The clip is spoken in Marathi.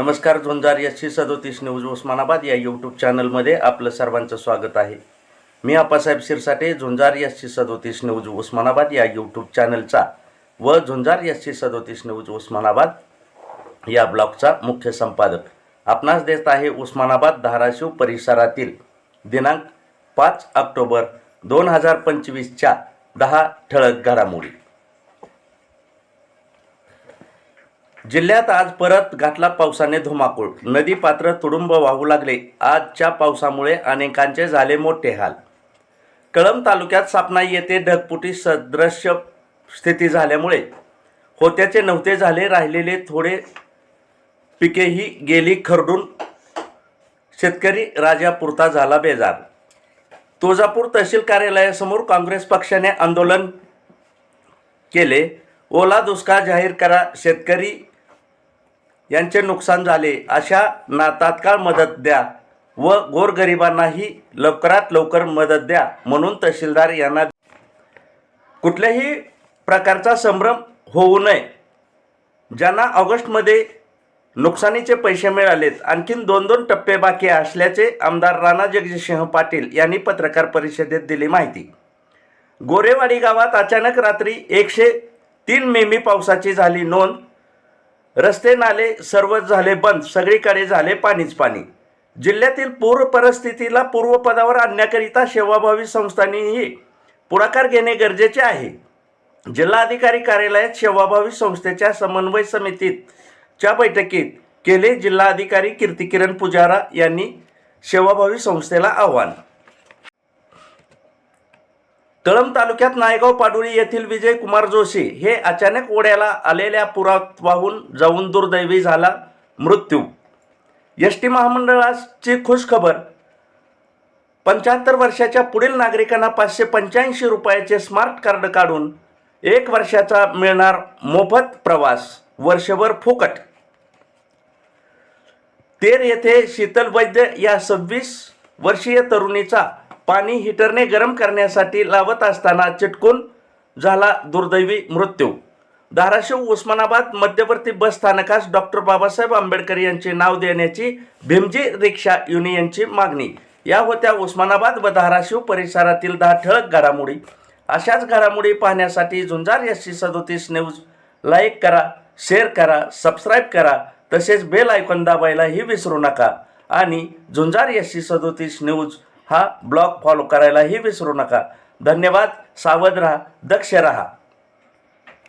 नमस्कार झुंजार एसशी सदोतीस न्यूज उस्मानाबाद या यूट्यूब चॅनलमध्ये आपलं सर्वांचं स्वागत आहे. मी आप्पासाहेब शिरसाटे झुंजार एसशी सदोतीस न्यूज उस्मानाबाद या यूट्यूब चॅनलचा व झुंजार एसशी सदोतीस न्यूज उस्मानाबाद या ब्लॉगचा मुख्य संपादक. आपणास देत आहे उस्मानाबाद धाराशिव परिसरातील दिनांक पाच ऑक्टोबर दोन हजार पंचवीसच्या दहा ठळक घडामोडी. जिल्ह्यात आज परत घातला पावसाने धुमाकूळ. नदी पात्र तुडुंब वाहू लागले. आजच्या पावसामुळे अनेकांचे झाले मोठे हाल. कळंब तालुक्यात सापना येथे ढगपुटी सदृश्य स्थिती झाल्यामुळे होत्याचे नव्हते झाले राहिलेले थोडे पिकेही गेली खरडून. शेतकरी राजापुरता झाला बेजार. तुळजापूर तहसील कार्यालयासमोर काँग्रेस पक्षाने आंदोलन केले. ओला दुष्काळ जाहीर करा शेतकरी यांचे नुकसान झाले अशा ना तात्काळ मदत द्या व गोरगरिबांनाही लवकरात लवकर मदत द्या म्हणून तहसीलदार यांना कुठल्याही प्रकारचा संभ्रम होऊ नये. ज्यांना ऑगस्टमध्ये नुकसानीचे पैसे मिळालेत आणखीन दोन दोन टप्पे बाकी असल्याचे आमदार राणा जगजितसिंह पाटील यांनी पत्रकार परिषदेत दिली माहिती. गोरेवाडी गावात अचानक रात्री एकशे तीन मिमी पावसाची झाली नोंद रस्ते नाले सर्वच झाले बंद सगळीकडे झाले पाणीच पाणी. जिल्ह्यातील पूर परिस्थितीला पूर्वपदावर आणण्याकरिता सेवाभावी संस्थांनीही पुढाकार घेणे गरजेचे आहे. जिल्हाधिकारी कार्यालयात सेवाभावी संस्थेच्या समन्वय समितीच्या बैठकीत केले जिल्हाधिकारी कीर्तिकिरण पुजारा यांनी सेवाभावी संस्थेला आव्हान. कळंब तालुक्यात नायगाव पाडुळी येथील विजय कुमार जोशी हे अचानक ओढ्याला आलेल्या पुरात वाहून जाऊन दुर्दैवी झाला मृत्यू. एस टी महामंडळाची खुशखबर. पंच्याहत्तर वर्षाच्या पुढील नागरिकांना पाचशे पंच्याऐंशी रुपयाचे स्मार्ट कार्ड काढून एक वर्षाचा मिळणार मोफत प्रवास. वर्षभर फुकट. तेर येथे शीतल वैद्य या सव्वीस वर्षीय तरुणीचा पाणी हिटरने गरम करण्यासाठी लावत असताना चिटकून झाला दुर्दैवी मृत्यू. धाराशिव उस्मानाबाद मध्यवर्ती बस स्थानकास डॉक्टर बाबासाहेब आंबेडकर यांचे नाव देण्याची भीमजी रिक्षा युनियनची मागणी. या होत्या उस्मानाबाद व धाराशिव परिसरातील दहा ठळक घडामोडी. अशाच घडामोडी पाहण्यासाठी झुंजार एसशी सदोतीस न्यूज. लाईक करा शेअर करा सबस्क्राईब करा तसेच बेल आयकॉन दाबायलाही विसरू नका. आणि झुंजार एसशी सदोतीस न्यूज हा ब्लॉग फॉलो करायलाही विसरू नका. धन्यवाद. सावध राहा. दक्ष राहा.